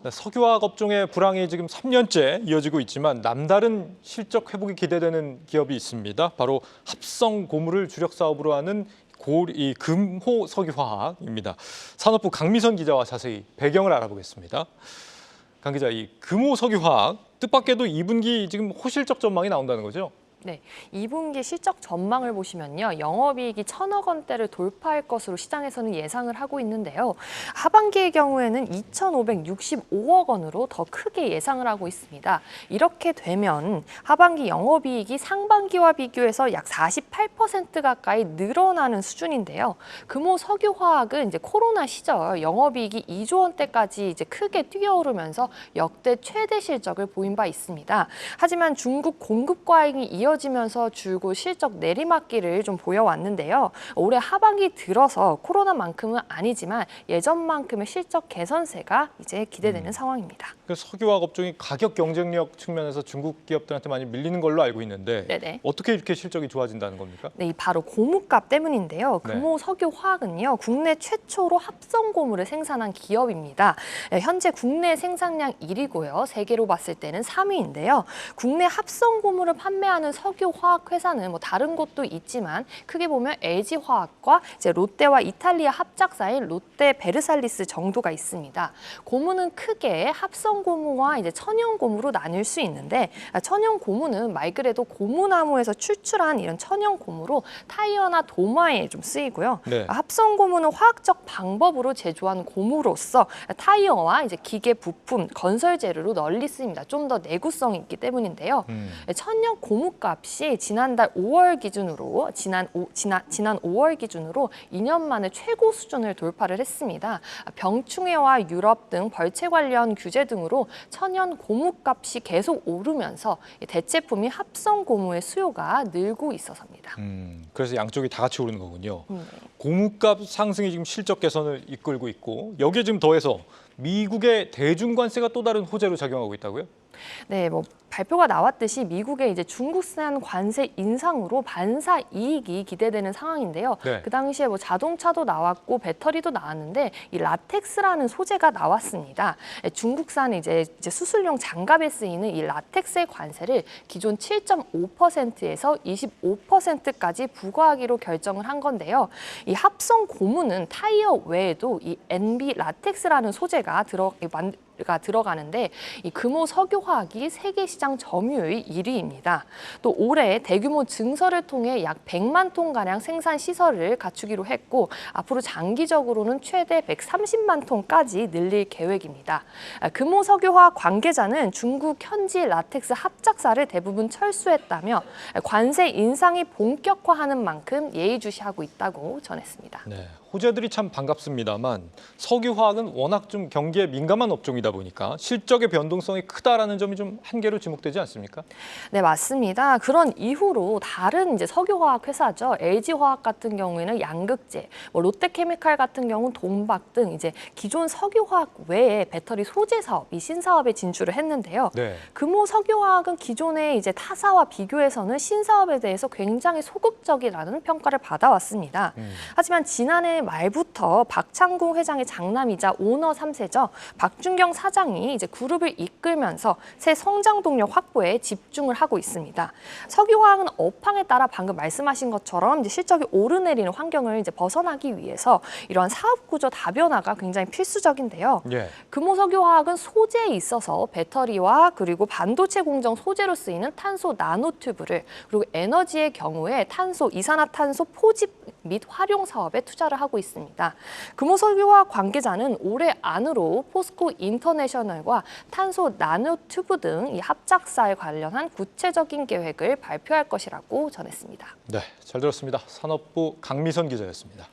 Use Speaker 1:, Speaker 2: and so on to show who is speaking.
Speaker 1: 네, 석유화학 업종의 불황이 지금 3년째 이어지고 있지만 남다른 실적 회복이 기대되는 기업이 있습니다. 바로 합성 고무를 주력 사업으로 하는 고리 이 금호 석유화학입니다. 산업부 강미선 기자와 자세히 배경을 알아보겠습니다. 강 기자, 이 금호 석유화학 뜻밖에도 2분기 지금 호실적 전망이 나온다는 거죠?
Speaker 2: 네, 2분기 실적 전망을 보시면요. 영업이익이 천억 원대를 돌파할 것으로 시장에서는 예상을 하고 있는데요. 하반기의 경우에는 2,565억 원으로 더 크게 예상을 하고 있습니다. 이렇게 되면 하반기 영업이익이 상반기와 비교해서 약 48% 가까이 늘어나는 수준인데요. 금호 석유화학은 이제 코로나 시절 영업이익이 2조 원대까지 이제 크게 뛰어오르면서 역대 최대 실적을 보인 바 있습니다. 하지만 중국 공급 과잉이 이어 지면서 줄곧 실적 내리막길을 좀 보여왔는데요. 올해 하반기 들어서 코로나만큼은 아니지만 예전만큼의 실적 개선세가 이제 기대되는 상황입니다.
Speaker 1: 그 석유화학 업종이 가격 경쟁력 측면에서 중국 기업들한테 많이 밀리는 걸로 알고 있는데
Speaker 2: 네네.
Speaker 1: 어떻게 이렇게 실적이 좋아진다는 겁니까?
Speaker 2: 네, 이 바로 고무값 때문인데요.
Speaker 1: 네.
Speaker 2: 금호 석유화학은요, 국내 최초로 합성 고무를 생산한 기업입니다. 네, 현재 국내 생산량 1위고요. 세계로 봤을 때는 3위인데요. 국내 합성 고무를 판매하는 석유화학 회사는 뭐 다른 곳도 있지만 크게 보면 LG화학과 이제 롯데와 이탈리아 합작사인 롯데 베르살리스 정도가 있습니다. 고무는 크게 합성 고무와 이제 천연 고무로 나뉠 수 있는데 아, 천연 고무는 말 그대로 고무나무에서 출출한 이런 천연 고무로 타이어나 도마에 좀 쓰이고요.
Speaker 1: 네.
Speaker 2: 아, 합성 고무는 화학적 방법으로 제조한 고무로서 타이어와 이제 기계 부품, 건설 재료로 널리 쓰입니다. 좀 더 내구성이 있기 때문인데요.
Speaker 1: 음.
Speaker 2: 천연 고무 값이 지난달 5월 기준으로 지난 오, 지난 지난 5월 기준으로 2년 만에 최고 수준을 돌파를 했습니다. 병충해와 유럽 등 벌채 관련 규제 등으로 천연 고무 값이 계속 오르면서 이 대체품이 합성 고무의 수요가 늘고 있어서입니다.
Speaker 1: 음, 그래서 양쪽이 다 같이 오르는 거군요.
Speaker 2: 음,
Speaker 1: 고무값 상승이 지금 실적 개선을 이끌고 있고 여기에 지금 더해서 미국의 대중관세가 또 다른 호재로 작용하고 있다고요?
Speaker 2: 네, 뭐 발표가 나왔듯이 미국의 이제 중국산 관세 인상으로 반사 이익이 기대되는 상황인데요.
Speaker 1: 네.
Speaker 2: 그 당시에 뭐 자동차도 나왔고 배터리도 나왔는데 이 라텍스라는 소재가 나왔습니다. 예, 중국산 이제, 이제 수술용 장갑에 쓰이는 이 라텍스의 관세를 기존 7.5%에서 25%까지 부과하기로 결정을 한 건데요. 이 합성 고무는 타이어 외에도 이 NB 라텍스라는 소재가 들어 만 가 들어가는데 이 금호 석유화학이 세계 시장 점유율 1위입니다. 또 올해 대규모 증설을 통해 약 100만 톤 가량 생산 시설을 갖추기로 했고 앞으로 장기적으로는 최대 130만 톤까지 늘릴 계획입니다. 아, 금호 석유화학 관계자는 중국 현지 라텍스 합작사를 대부분 철수했다며 관세 인상이 본격화하는 만큼 예의주시하고 있다고 전했습니다.
Speaker 1: 네, 호재들이 참 반갑습니다만 석유화학은 워낙 좀 경기에 민감한 업종이다 보니까 실적의 변동성이 크다라는 점이 좀 한계로 지목되지 않습니까?
Speaker 2: 네, 맞습니다. 그런 이후로 다른 이제 석유화학 회사죠. LG화학 같은 경우에는 양극재, 뭐 롯데케미칼 같은 경우는 동박 등 이제 기존 석유화학 외에 배터리 소재 사업, 이 신사업에 진출을 했는데요.
Speaker 1: 네.
Speaker 2: 금호 석유화학은 기존의 이제 타사와 비교해서는 신사업에 대해서 굉장히 소극적이라는 평가를 받아왔습니다.
Speaker 1: 음.
Speaker 2: 하지만 지난해 말부터 박창구 회장의 장남이자 오너 3세죠. 박준경 사장이 이제 그룹을 이끌면서 새 성장 동력 확보에 집중을 하고 있습니다. 석유화학은 업황에 따라 방금 말씀하신 것처럼 실적이 오르내리는 환경을 이제 벗어나기 위해서 이러한 사업 구조 다변화가 굉장히 필수적인데요.
Speaker 1: 예.
Speaker 2: 금호석유화학은 소재에 있어서 배터리와 그리고 반도체 공정 소재로 쓰이는 탄소 나노튜브를 그리고 에너지의 경우에 탄소 이산화탄소 포집 및 활용 사업에 투자를 하고 있습니다. 금호석유화학 관계자는 올해 안으로 포스코 인터내셔널과 탄소 나노튜브 등 이 합작사에 관련한 구체적인 계획을 발표할 것이라고 전했습니다.
Speaker 1: 네, 잘 들었습니다. 산업부 강미선 기자였습니다.